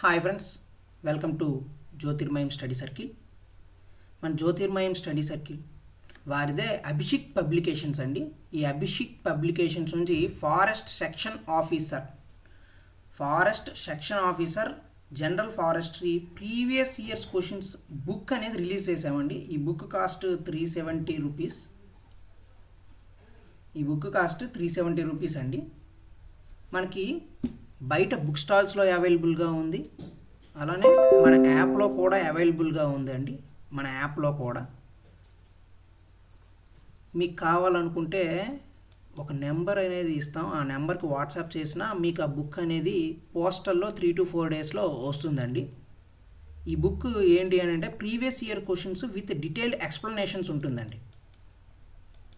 Hi friends welcome to Jyothirmayam study circle మన జ్యోతిర్మయం study circle వారిదే Abhishik publications అండి. ఈ అభిషిక్ పబ్లికేషన్స్ నుంచి forest section officer forest section officer general forestry previous years questions book అనేది release చేసామండి ఈ book cost three seventy rupees ఈ book cost three seventy rupees అండి. మనకి బయట బుక్ స్టాల్స్లో అవైలబుల్గా ఉంది. అలానే మన యాప్లో కూడా అవైలబుల్గా ఉందండి. మన యాప్లో కూడా. మీకు కావాలనుకుంటే ఒక నెంబర్ అనేది ఇస్తాం. ఆ నెంబర్కి వాట్సాప్ చేసినా మీకు ఆ బుక్ అనేది పోస్టల్లో త్రీ టు ఫోర్ డేస్లో వస్తుందండి. ఈ బుక్ ఏంటి అని అంటే previous year questions with detailed explanations ఉంటుందండి.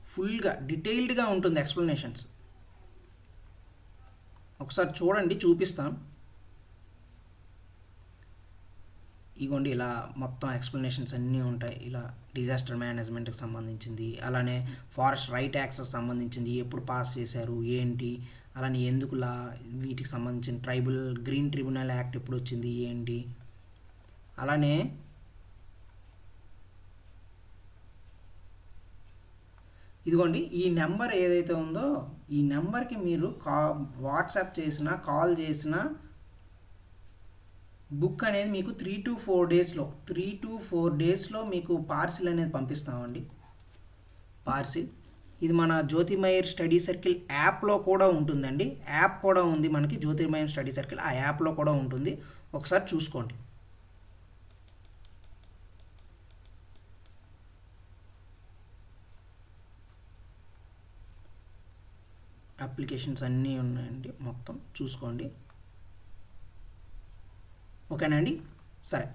ఫుల్గా డీటెయిల్డ్గా ఉంటుంది ఎక్స్ప్లెనేషన్స్. ఒకసారి చూడండి చూపిస్తాను. ఇగోండి ఇలా మొత్తం ఎక్స్ప్లెనేషన్స్ అన్నీ ఉంటాయి. ఇలా డిజాస్టర్ మేనేజ్మెంట్కి సంబంధించింది అలానే ఫారెస్ట్ రైట్ యాక్సెస్ సంబంధించింది ఎప్పుడు పాస్ చేశారు ఏంటి అలానే ఎందుకులా వీటికి సంబంధించిన ట్రైబల్ గ్రీన్ ట్రిబ్యునల్ యాక్ట్ ఎప్పుడు వచ్చింది ఏంటి అలానే ఇదిగోండి ఈ నెంబర్ ఏదైతే ఉందో ఈ నెంబర్కి మీరు కా వాట్సాప్ చేసినా కాల్ చేసినా బుక్ అనేది మీకు త్రీ టు ఫోర్ డేస్లో త్రీ టు ఫోర్ డేస్లో మీకు పార్సిల్ అనేది పంపిస్తామండి. పార్సిల్. ఇది మన జ్యోతిమయర్ స్టడీ సర్కిల్ యాప్లో కూడా ఉంటుందండి. యాప్ కూడా ఉంది మనకి జ్యోతిర్మయం స్టడీ సర్కిల్. ఆ యాప్లో కూడా ఉంటుంది. ఒకసారి చూసుకోండి. అప్లికేషన్స్ అన్నీ ఉన్నాయండి మొత్తం చూసుకోండి. ఓకేనండి సరే.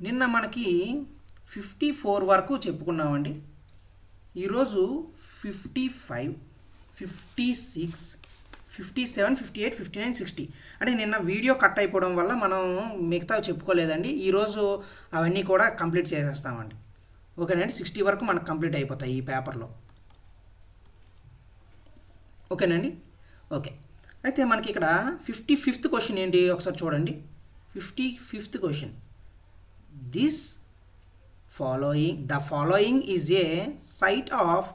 నిన్న మనకి ఫిఫ్టీ ఫోర్ వరకు చెప్పుకున్నామండి. ఈరోజు fifty five fifty six fifty seven fifty eight fifty nine sixty అంటే నిన్న వీడియో కట్ అయిపోవడం వల్ల మనం మిగతా చెప్పుకోలేదండి. ఈరోజు అవన్నీ కూడా కంప్లీట్ చేసేస్తామండి. ఓకేనండి సిక్స్టీ వరకు మనకు కంప్లీట్ అయిపోతాయి ఈ పేపర్లో. ఓకేనండి? ఓకే. అయితే మనకి ఇక్కడ ఫిఫ్టీ ఫిఫ్త్ క్వశ్చన్ ఏంటి? ఒకసారి చూడండి. Fifty fifth question. This following the following is a site of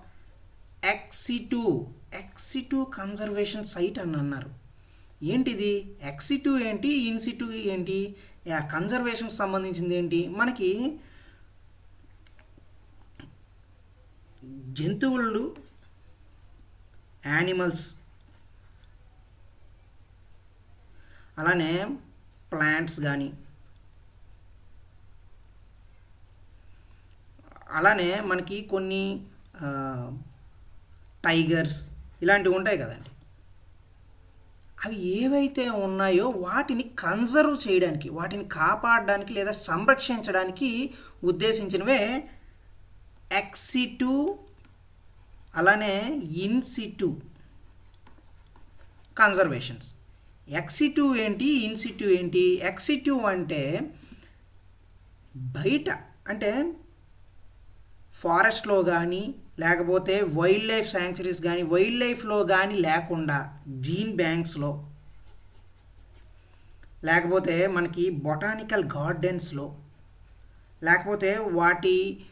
ex situ ex situ conservation site అని అన్నారు. ఏంటిది? ఎక్సిటూ ఏంటి? ఇన్సిటూ ఏంటి? కన్జర్వేషన్కి సంబంధించింది ఏంటి? మనకి జంతువులు యానిమల్స్. అలానే ప్లాంట్స్ కానీ అలానే మనకి కొన్ని టైగర్స్ ఇలాంటివి ఉంటాయి కదండి. అవి ఏవైతే ఉన్నాయో వాటిని కన్జర్వ్ చేయడానికి వాటిని కాపాడడానికి లేదా సంరక్షించడానికి ఉద్దేశించినవే ఎక్సిటు అలానే in situ conservations ex situ ఏంటి? ఇన్సిటు ఏంటి? ఎక్సిటు అంటే బయట అంటే ఫారెస్ట్లో కానీ లేకపోతే వైల్డ్ లైఫ్ శాంక్చురీస్ కానీ వైల్డ్ లైఫ్లో కానీ లేకుండా జీన్ బ్యాంక్స్లో లేకపోతే మనకి బొటానికల్ గార్డెన్స్లో లేకపోతే వాటి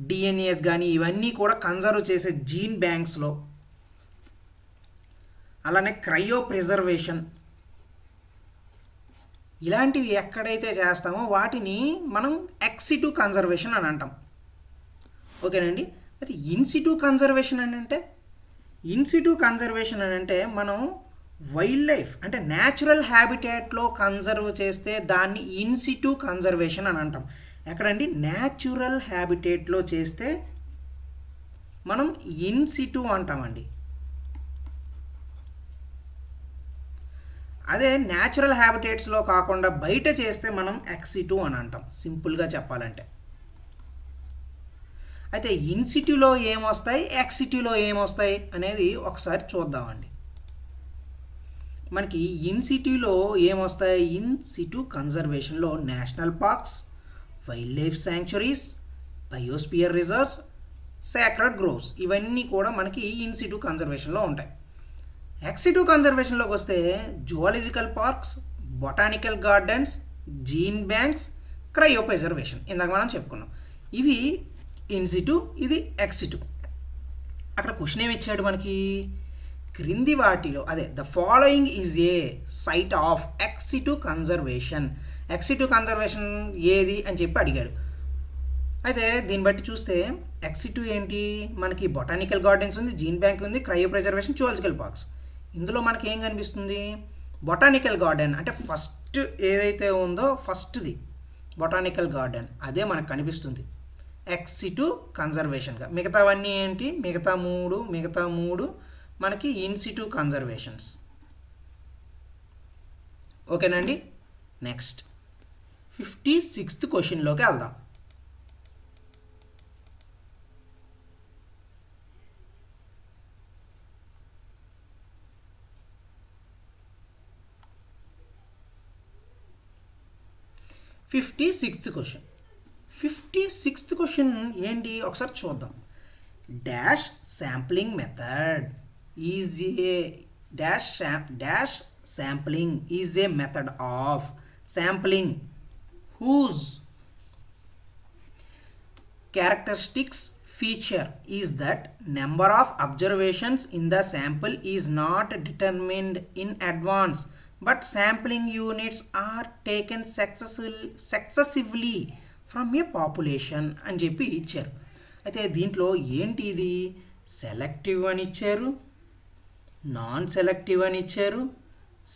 డిఎన్ఏస్ కానీ ఇవన్నీ కూడా కన్జర్వ్ చేసే జీన్ బ్యాంక్స్లో అలానే క్రయో ప్రిజర్వేషన్ ఇలాంటివి ఎక్కడైతే చేస్తామో వాటిని మనం ఎక్సిటు కన్జర్వేషన్ అని అంటాం. ఓకేనండి? అయితే ఇన్సిటు కన్జర్వేషన్ అని అంటే? ఇన్సిటు కన్జర్వేషన్ అని అంటే మనం వైల్డ్ లైఫ్ అంటే న్యాచురల్ హ్యాబిటేట్లో కన్జర్వ్ చేస్తే దాన్ని ఇన్సిటు కన్జర్వేషన్ అని అంటాం. ఎక్కడండి? న్యాచురల్ హ్యాబిటేట్లో చేస్తే మనం ఇన్సిటు అంటామండి. అదే న్యాచురల్ హ్యాబిటేట్స్లో కాకుండా బయట చేస్తే మనం ఎక్సిటు అని అంటాం. సింపుల్గా చెప్పాలంటే. అయితే ఇన్సిటీలో ఏమొస్తాయి ఎక్సిటీలో ఏమొస్తాయి అనేది ఒకసారి చూద్దామండి. మనకి ఇన్సిటీలో ఏమొస్తాయి in కన్జర్వేషన్లో national parks wild life sanctuaries biosphere reserves sacred groves ఇవన్నీ కూడా మనకి ఇన్సిటు కన్జర్వేషన్లో ఉంటాయి. ఎక్సిటివ్ కన్జర్వేషన్లోకి వస్తే zoological parks botanical gardens gene banks cryo preservation ఇందాక మనం చెప్పుకున్నాం. ఇవి ఇన్సిటు ఇది ఎక్సిటు అక్కడ క్వశ్చన్ ఏమి ఇచ్చాడు మనకి? క్రింది వాటిలో అదే the following is a site of ex situ conservation ex situ conservation ఏది అని చెప్పి అడిగాడు. అయితే దీన్ని బట్టి చూస్తే ఎక్సిటు ఏంటి? మనకి బొటానికల్ గార్డెన్స్ ఉంది జీన్ బ్యాంక్ ఉంది క్రయో ప్రిజర్వేషన్ జువాలజికల్ పార్క్స్ ఇందులో మనకి ఏం కనిపిస్తుంది? బొటానికల్ గార్డెన్ అంటే ఫస్ట్ ఏదైతే ఉందో ఫస్ట్ది బొటానికల్ గార్డెన్ అదే మనకు కనిపిస్తుంది. ఎక్సిటు కన్జర్వేషన్గా మిగతావన్నీ ఏంటి? మిగతా మూడు మిగతా మూడు మనకి ఇన్సిటు కన్జర్వేషన్స్ ఓకేనండి నెక్స్ట్ ఫిఫ్టీ సిక్స్త్ క్వశ్చన్లోకి వెళ్దాం fifty sixth question fifty sixth question ఏంటి ఒకసారి చూద్దాం dash sampling method is a dash dash sampling is a method of sampling whose characteristics feature is that number of observations in the sample is not determined in advance but sampling units are taken successful successively from a population అని చెప్పి ఇచ్చారు. అయితే దీంట్లో ఏంటి ఇది? Selective అని ఇచ్చారు non selective అని ఇచ్చారు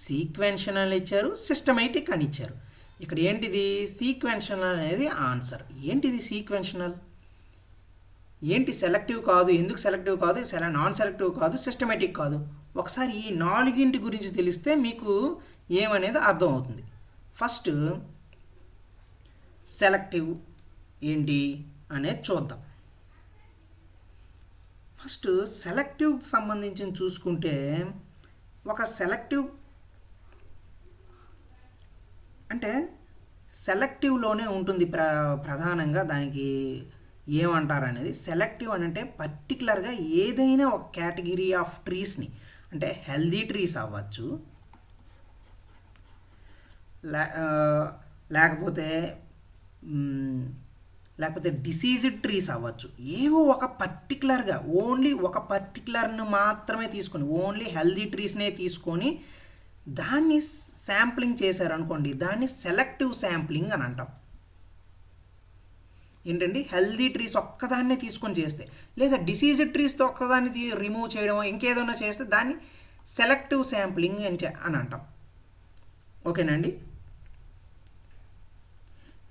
సీక్వెన్షన్ అని ఇచ్చారు సిస్టమేటిక్ అని ఇచ్చారు. ఇక్కడ ఏంటిది? సీక్వెన్షనల్ అనేది ఆన్సర్ ఏంటిది సీక్వెన్షనల్ ఏంటి సెలెక్టివ్ కాదు? ఎందుకు సెలెక్టివ్ కాదు? సెల నాన్ సెలెక్టివ్ కాదు? సిస్టమేటిక్ కాదు? ఒకసారి ఈ నాలుగింటి గురించి తెలిస్తే మీకు ఏమనేది అర్థం అవుతుంది. ఫస్ట్ సెలెక్టివ్ ఏంటి అనేది చూద్దాం. ఫస్ట్ సెలెక్టివ్ సంబంధించి చూసుకుంటే ఒక సెలెక్టివ్ అంటే సెలెక్టివ్లోనే ఉంటుంది ప్ర ప్రధానంగా దానికి ఏమంటారు అనేది సెలెక్టివ్ అని అంటే పర్టికులర్గా ఏదైనా ఒక కేటగిరీ ఆఫ్ ట్రీస్ని అంటే హెల్దీ ట్రీస్ అవ్వచ్చు లే లేకపోతే లేకపోతే డిసీజ్డ్ ట్రీస్ అవ్వచ్చు. ఏవో ఒక పర్టికులర్గా ఓన్లీ ఒక పర్టికులర్ను మాత్రమే తీసుకొని ఓన్లీ హెల్దీ ట్రీస్నే తీసుకొని దాన్ని శాంప్లింగ్ చేశారనుకోండి దాన్ని సెలెక్టివ్ శాంప్లింగ్ అని అంటాం. ఏంటండి? హెల్దీ ట్రీస్ ఒక్కదాన్నే తీసుకొని చేస్తే లేదా డిసీజ్డ్ ట్రీస్తో ఒక్కదాన్ని రిమూవ్ చేయడం ఇంకేదైనా చేస్తే దాన్ని సెలెక్టివ్ శాంప్లింగ్ అని చే- అని అంటాం. ఓకేనండి?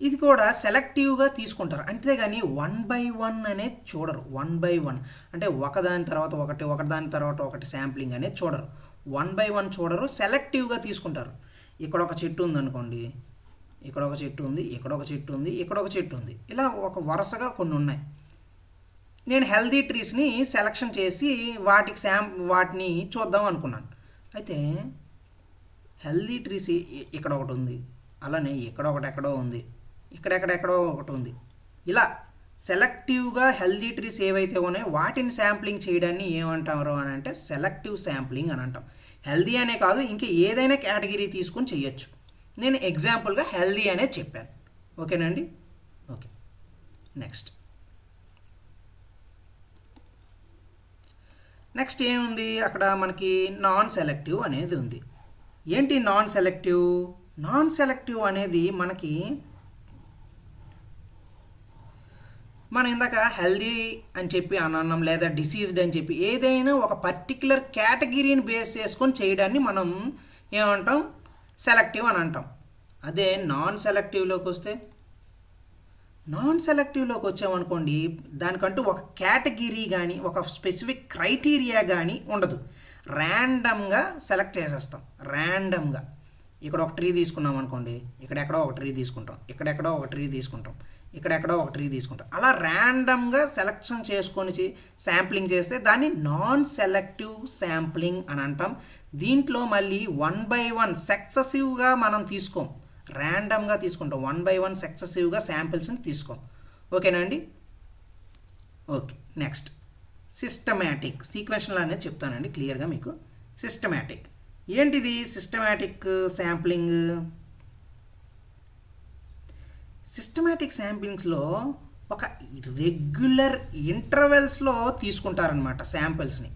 ఇది కూడా సెలెక్టివ్గా తీసుకుంటారు. అంతేగాని వన్ బై వన్ అనేది చూడరు. One by one. అంటే ఒకదాని తర్వాత ఒకటి ఒకదాని తర్వాత ఒకటి శాంప్లింగ్ అనేది చూడరు. వన్ బై వన్ చూడరు సెలెక్టివ్గా తీసుకుంటారు. ఇక్కడ ఒక చెట్టు ఉందనుకోండి ఇక్కడ ఒక చెట్టు ఉంది ఇక్కడ ఒక చెట్టు ఉంది ఇక్కడ ఒక చెట్టు ఉంది. ఇలా ఒక వరుసగా కొన్ని ఉన్నాయి. నేను హెల్దీ ట్రీస్ని సెలక్షన్ చేసి వాటికి శాం వాటిని చూద్దాం అనుకున్నాను. అయితే హెల్దీ ట్రీస్ ఇక్కడ ఒకటి ఉంది అలానే ఇక్కడ ఒకటి ఎక్కడో ఉంది ఇక్కడెక్కడెక్కడో ఒకటి ఉంది. ఇలా సెలెక్టివ్గా హెల్దీ ట్రీస్ ఏవైతే ఉన్నాయో వాటిని శాంప్లింగ్ చేయడాన్ని ఏమంటారు అని అంటే సెలెక్టివ్ శాంప్లింగ్ అని అంటాం. హెల్దీ అనే కాదు ఇంకా ఏదైనా కేటగిరీ తీసుకొని చేయొచ్చు. నేను ఎగ్జాంపుల్గా హెల్దీ అనే చెప్పాను. ఓకేనండి? ఓకే. నెక్స్ట్. నెక్స్ట్ ఏముంది? అక్కడ మనకి నాన్ సెలెక్టివ్ అనేది ఉంది. ఏంటి నాన్ సెలెక్టివ్ నాన్ సెలెక్టివ్ అనేది మనకి మనం ఇందాక హెల్దీ అని చెప్పి అనన్నం లేదా డిసీజ్డ్ అని చెప్పి ఏదైనా ఒక పర్టిక్యులర్ కేటగిరీని బేస్ చేసుకొని చేయడాన్ని మనం ఏమంటాం? సెలెక్టివ్ అని అంటాం. అదే నాన్ సెలెక్టివ్లోకి వస్తే నాన్ సెలెక్టివ్లోకి వచ్చామనుకోండి దానికంటూ ఒక కేటగిరీ కానీ ఒక స్పెసిఫిక్ క్రైటీరియా కానీ ఉండదు. ర్యాండమ్గా సెలెక్ట్ చేసేస్తాం. ర్యాండమ్గా ఇక్కడ ఒక ట్రీ తీసుకున్నాం అనుకోండి ఇక్కడెక్కడో ఒక ట్రీ తీసుకుంటాం. ఇక్కడెక్కడో ఒక ట్రీ తీసుకుంటాం. ఇక్కడెక్కడో ఒక ట్రీ తీసుకుంటాం. అలా ర్యాండమ్గా సెలెక్షన్ చేసుకొని శాంప్లింగ్ చేస్తే దాన్ని నాన్ సెలెక్టివ్ శాంప్లింగ్ అని అంటాం. దీంట్లో మళ్ళీ వన్ బై వన్ సక్సెసివ్గా మనం తీసుకోం. ర్యాండమ్గా తీసుకుంటాం. వన్ బై వన్ సక్సెసివ్గా శాంపిల్స్ని తీసుకోం. ఓకేనా అండి? ఓకే నెక్స్ట్ సిస్టమేటిక్ సీక్వెన్షనల్ అనేది చెప్తానండి క్లియర్గా మీకు. సిస్టమేటిక్ ఏంటిది సిస్టమేటిక్ శాంప్లింగ్ సిస్టమేటిక్ శాంప్లింగ్స్లో ఒక రెగ్యులర్ ఇంటర్వెల్స్లో తీసుకుంటారనమాట శాంపిల్స్ని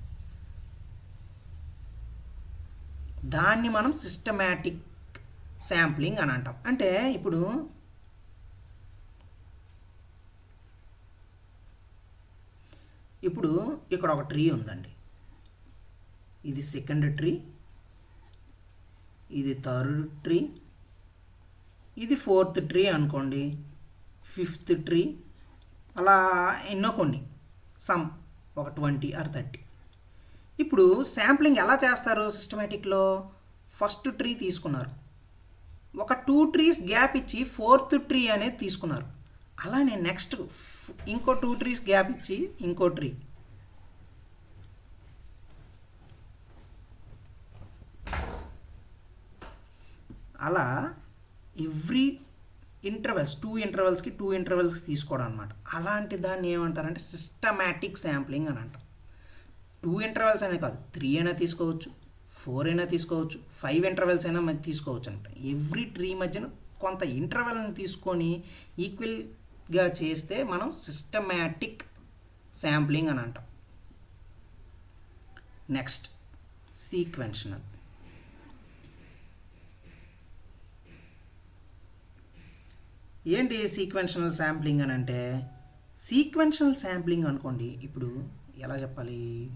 దాన్ని మనం సిస్టమేటిక్ శాంప్లింగ్ అని అంటాం. అంటే ఇప్పుడు ఇప్పుడు ఇక్కడ ఒక ట్రీ ఉందండి. ఇది సెకండ్ ట్రీ ఇది థర్డ్ ట్రీ ఇది ఫోర్త్ ట్రీ అనుకోండి. Fifth tree. అలా ఎన్నో కొన్ని. సమ్ ఒక ట్వంటీ ఆర్ థర్టీ. ఇప్పుడు శాంప్లింగ్ ఎలా చేస్తారు సిస్టమేటిక్లో? ఫస్ట్ ట్రీ తీసుకున్నారు. ఒక టూ ట్రీస్ గ్యాప్ ఇచ్చి ఫోర్త్ ట్రీ అనేది తీసుకున్నారు. అలానే నెక్స్ట్ ఇంకో టూ ట్రీస్ గ్యాప్ ఇచ్చి ఇంకో ట్రీ. అలా ఎవ్రీ ఇంటర్వెల్స్ టూ ఇంటర్వెల్స్కి టూ ఇంటర్వెల్స్కి తీసుకోవడం అనమాట అలాంటి దాన్ని ఏమంటారంటే సిస్టమాటిక్ శాంప్లింగ్ అని అంటారు. టూ ఇంటర్వెల్స్ అనే కాదు త్రీ అయినా తీసుకోవచ్చు ఫోర్ అయినా తీసుకోవచ్చు ఫైవ్ ఇంటర్వెల్స్ అయినా మరి తీసుకోవచ్చు అనమాట ఎవ్రీ ట్రీ మధ్యన కొంత ఇంటర్వెల్ని తీసుకొని ఈక్వల్గా చేస్తే మనం సిస్టమాటిక్ శాంప్లింగ్ అని అంటాం. నెక్స్ట్ సీక్వెన్షనల్ ఏంటి సీక్వెన్షనల్ శాంప్లింగ్ అని అంటే? సీక్వెన్షనల్ శాంప్లింగ్ అనుకోండి ఇప్పుడు ఎలా చెప్పాలి?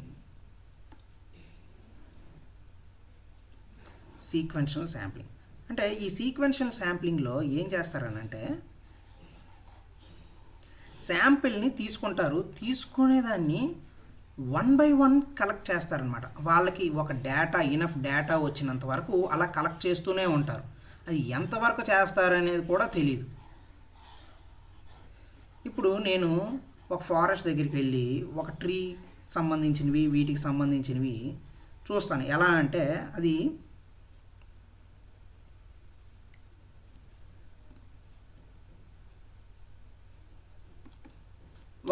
సీక్వెన్షనల్ శాంప్లింగ్ అంటే ఈ సీక్వెన్షనల్ శాంప్లింగ్లో ఏం చేస్తారనంటే శాంపిల్ని తీసుకుంటారు తీసుకునేదాన్ని వన్ బై వన్ కలెక్ట్ చేస్తారనమాట వాళ్ళకి ఒక డేటా ఇనఫ్ డేటా వచ్చినంత వరకు అలా కలెక్ట్ చేస్తూనే ఉంటారు. అది ఎంతవరకు చేస్తారనేది కూడా తెలియదు ఇప్పుడు నేను ఒక ఫారెస్ట్ దగ్గరికి వెళ్ళి ఒక ట్రీ సంబంధించినవి వీటికి సంబంధించినవి చూస్తాను. ఎలా అంటే అది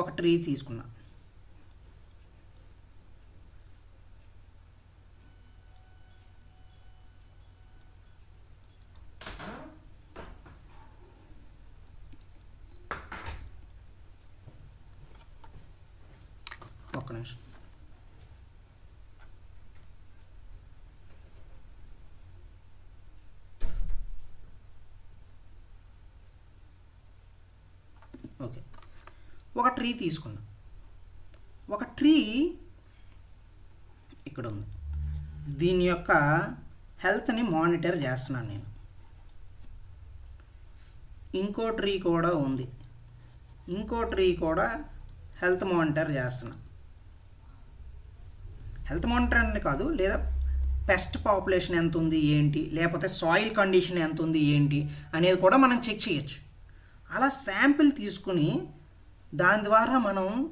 ఒక ట్రీ తీసుకున్నా. నిమిషం. ఓకే. ఒక ట్రీ తీసుకున్నా ఒక ట్రీ ఇక్కడ ఉంది. దీని యొక్క హెల్త్ని మానిటర్ చేస్తున్నాను నేను. ఇంకో ట్రీ కూడా ఉంది. ఇంకో ట్రీ కూడా హెల్త్ మానిటర్ చేస్తున్నా హెల్త్ మానిటర్ అని కాదు లేదా పెస్ట్ పాపులేషన్ ఎంత ఉంది ఏంటి లేకపోతే సాయిల్ కండిషన్ ఎంత ఉంది ఏంటి అనేది కూడా మనం చెక్ చేయొచ్చు. అలా శాంపిల్ తీసుకుని దాని ద్వారా మనం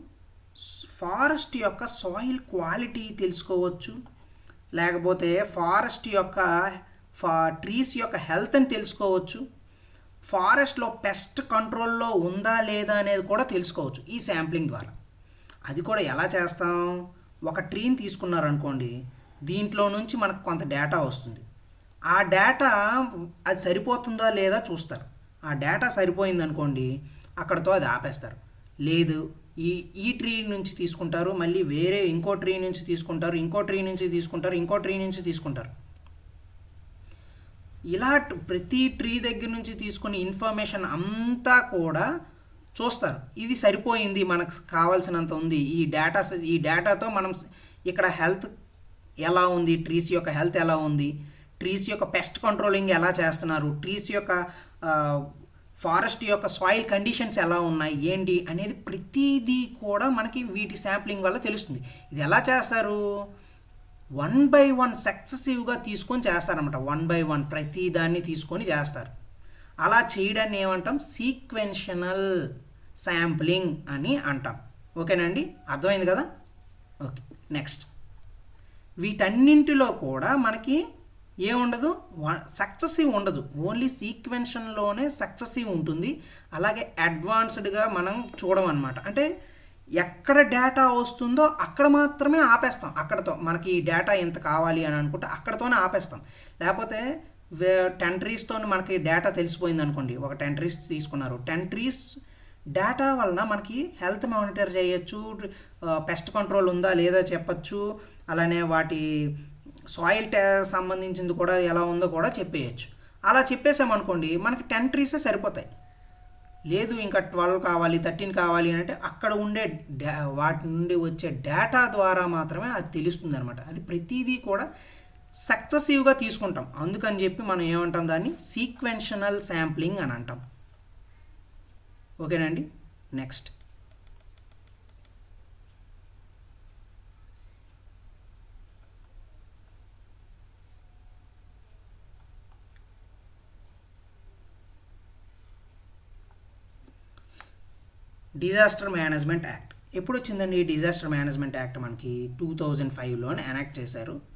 ఫారెస్ట్ యొక్క సాయిల్ క్వాలిటీ తెలుసుకోవచ్చు. లేకపోతే ఫారెస్ట్ యొక్క ఫా ట్రీస్ యొక్క హెల్త్ని తెలుసుకోవచ్చు. ఫారెస్ట్లో పెస్ట్ కంట్రోల్లో ఉందా లేదా అనేది కూడా తెలుసుకోవచ్చు ఈ శాంప్లింగ్ ద్వారా. అది కూడా ఎలా చేస్తాం? ఒక ట్రీని తీసుకున్నారనుకోండి దీంట్లో నుంచి మనకు కొంత డేటా వస్తుంది. ఆ డేటా అది సరిపోతుందా లేదా చూస్తారు. ఆ డేటా సరిపోయిందనుకోండి అక్కడతో అది ఆపేస్తారు. లేదు ఈ ఈ ట్రీ నుంచి తీసుకుంటారు మళ్ళీ వేరే ఇంకో ట్రీ నుంచి తీసుకుంటారు ఇంకో ట్రీ నుంచి తీసుకుంటారు ఇంకో ట్రీ నుంచి తీసుకుంటారు. ఇలా ప్రతి ట్రీ దగ్గర నుంచి తీసుకుని ఇన్ఫర్మేషన్ అంతా కూడా చూస్తారు. ఇది సరిపోయింది మనకు కావాల్సినంత ఉంది. ఈ డేటా ఈ డేటాతో మనం ఇక్కడ హెల్త్ ఎలా ఉంది ట్రీస్ యొక్క హెల్త్ ఎలా ఉంది ట్రీస్ యొక్క పెస్ట్ కంట్రోలింగ్ ఎలా చేస్తున్నారు ట్రీస్ యొక్క ఫారెస్ట్ యొక్క సాయిల్ కండిషన్స్ ఎలా ఉన్నాయి ఏంటి అనేది ప్రతిదీ కూడా మనకి వీటి శాంప్లింగ్ వల్ల తెలుస్తుంది. ఇది ఎలా చేస్తారు? వన్ బై వన్ సక్సెసివ్గా తీసుకొని చేస్తారనమాట వన్ బై వన్ ప్రతి దాన్ని తీసుకొని చేస్తారు. అలా చేయడాన్ని ఏమంటాం? సీక్వెన్షనల్ శాంప్లింగ్ అని అంటాం. ఓకేనండి? అర్థమైంది కదా? Okay next. వీటన్నింటిలో కూడా మనకి ఏముండదు సక్సెసివ్ ఉండదు. ఓన్లీ సీక్వెన్షన్లోనే సక్సెసివ్ ఉంటుంది. అలాగే అడ్వాన్స్డ్గా మనం చూడమన్నమాట. అంటే ఎక్కడ డేటా వస్తుందో అక్కడ మాత్రమే ఆపేస్తాం. అక్కడతో మనకి ఈ డేటా ఎంత కావాలి అని అనుకుంటే అక్కడతోనే ఆపేస్తాం. లేకపోతే టెన్ ట్రీస్తో మనకి డేటా తెలిసిపోయింది అనుకోండి. ఒక టెన్ ట్రీస్ తీసుకున్నారు. టెన్ ట్రీస్ డేటా వలన మనకి హెల్త్ మానిటర్ చేయొచ్చు పెస్ట్ కంట్రోల్ ఉందా లేదా చెప్పచ్చు అలానే వాటి సాయిల్ టే సంబంధించింది కూడా ఎలా ఉందో కూడా చెప్పేయచ్చు. అలా చెప్పేసామనుకోండి మనకి టెన్ ట్రీసే సరిపోతాయి. లేదు ఇంకా ట్వెల్వ్ కావాలి థర్టీన్ కావాలి అని అంటే అక్కడ ఉండే డా వాటి నుండి వచ్చే డేటా ద్వారా మాత్రమే అది తెలుస్తుంది అనమాట అది ప్రతిదీ కూడా సక్సెసివ్గా తీసుకుంటాం. అందుకని చెప్పి మనం ఏమంటాం దాన్ని? సీక్వెన్షనల్ శాంప్లింగ్ అని అంటాం. ఓకేనండి? నెక్స్ట్. Disaster management act. ఎప్పుడు వచ్చిందండి ఈ డిజాస్టర్ మేనేజ్మెంట్ యాక్ట్ మనకి? టూ థౌజండ్ ఫైవ్లోనే ఎనాక్ట్ చేశారు.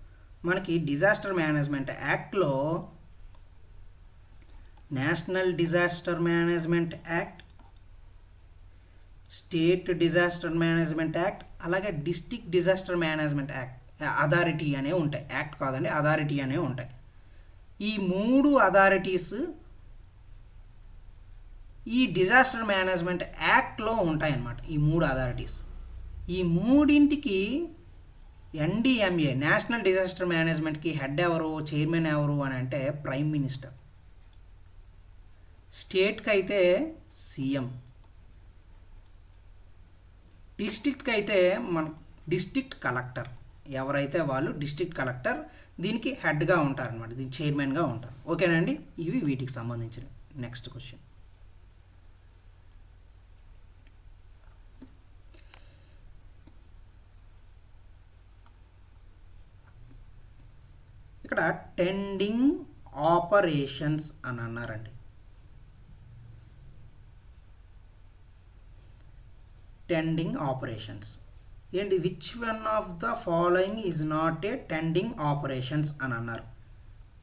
మనకి డిజాస్టర్ మేనేజ్మెంట్ యాక్ట్లో national disaster management act state disaster management act అలాగే district disaster management act authority అనే ఉంటాయి. యాక్ట్ కాదండి అథారిటీ అనేవి ఉంటాయి. ఈ మూడు అథారిటీస్ ఈ డిజాస్టర్ మేనేజ్మెంట్ యాక్ట్లో ఉంటాయన్నమాట ఈ మూడు అథారిటీస్ ఈ మూడింటికి ఎన్డీఎంఏ నేషనల్ డిజాస్టర్ మేనేజ్మెంట్కి హెడ్ ఎవరు చైర్మన్ ఎవరు అని అంటే ప్రైమ్ మినిస్టర్. స్టేట్కి అయితే సీఎం. డిస్టిక్ట్కి అయితే మన డిస్టిక్ట్ కలెక్టర్. ఎవరైతే వాళ్ళు డిస్ట్రిక్ట్ కలెక్టర్ దీనికి హెడ్గా ఉంటారనమాట దీని చైర్మన్గా ఉంటారు. ఓకేనండి ఇవి వీటికి సంబంధించినవి నెక్స్ట్ క్వశ్చన్. టెండింగ్ ఆపరేషన్స్ అని అన్నారండి. టెండింగ్ ఆపరేషన్స్ ఏంటి? Which one of the following is not a tending operations అని అన్నారు.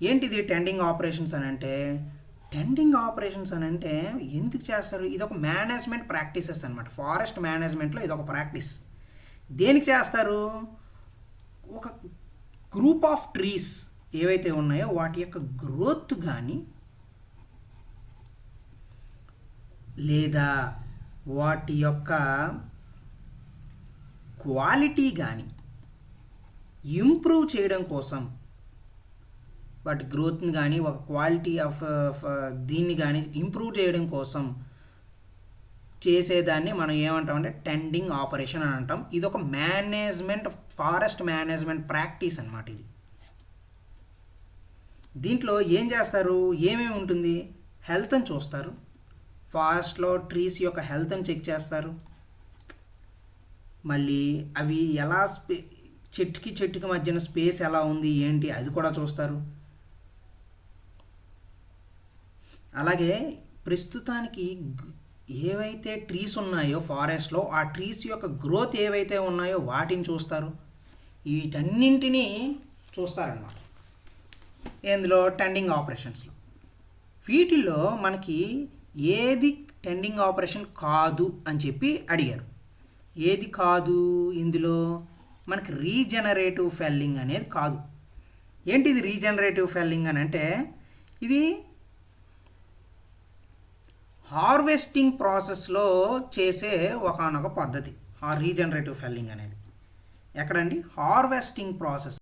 ఏంటిది టెండింగ్ ఆపరేషన్స్ అని అంటే? టెండింగ్ ఆపరేషన్స్ అని అంటే ఎందుకు చేస్తారు? ఇది ఒక మేనేజ్మెంట్ ప్రాక్టీసెస్ అనమాట ఫారెస్ట్ మేనేజ్మెంట్లో ఇది ఒక ప్రాక్టీస్ దేనికి చేస్తారు? ఒక గ్రూప్ ఆఫ్ ట్రీస్ ఏవైతే ఉన్నాయో వాటి యొక్క గ్రోత్ కానీ లేదా వాటి యొక్క క్వాలిటీ కానీ ఇంప్రూవ్ చేయడం కోసం వాటి గ్రోత్ని కానీ ఒక క్వాలిటీ ఆఫ్ దీన్ని కానీ ఇంప్రూవ్ చేయడం కోసం చేసేదాన్ని మనం ఏమంటామంటే టెండింగ్ ఆపరేషన్ అని అంటాం. ఇది ఒక మేనేజ్మెంట్ ఫారెస్ట్ మేనేజ్మెంట్ ప్రాక్టీస్ అనమాట ఇది. దీంట్లో ఏం చేస్తారు? ఏమేమి ఉంటుంది? హెల్త్ అని చూస్తారు ఫారెస్ట్లో ట్రీస్ యొక్క హెల్త్ అని చెక్ చేస్తారు. మళ్ళీ అవి ఎలా స్పే చెట్టుకి చెట్టుకి మధ్యన స్పేస్ ఎలా ఉంది? ఏంటి? అది కూడా చూస్తారు. అలాగే ప్రస్తుతానికి ఏవైతే ట్రీస్ ఉన్నాయో ఫారెస్ట్లో ఆ ట్రీస్ యొక్క గ్రోత్ ఏవైతే ఉన్నాయో వాటిని చూస్తారు. వీటన్నింటినీ చూస్తారన్నమాట. ఇందులో టెండింగ్ ఆపరేషన్స్లో వీటిల్లో మనకి ఏది టెండింగ్ ఆపరేషన్ కాదు అని చెప్పి అడిగారు. ఏది కాదు ఇందులో? మనకి రీజనరేటివ్ ఫెల్లింగ్ అనేది కాదు. ఏంటి ఇది రీజనరేటివ్ ఫెల్లింగ్ అని అంటే ఇది హార్వెస్టింగ్ ప్రాసెస్లో చేసే ఒకనొక పద్ధతి. ఆ రీజనరేటివ్ ఫెల్లింగ్ అనేది. ఎక్కడండి? Harvesting process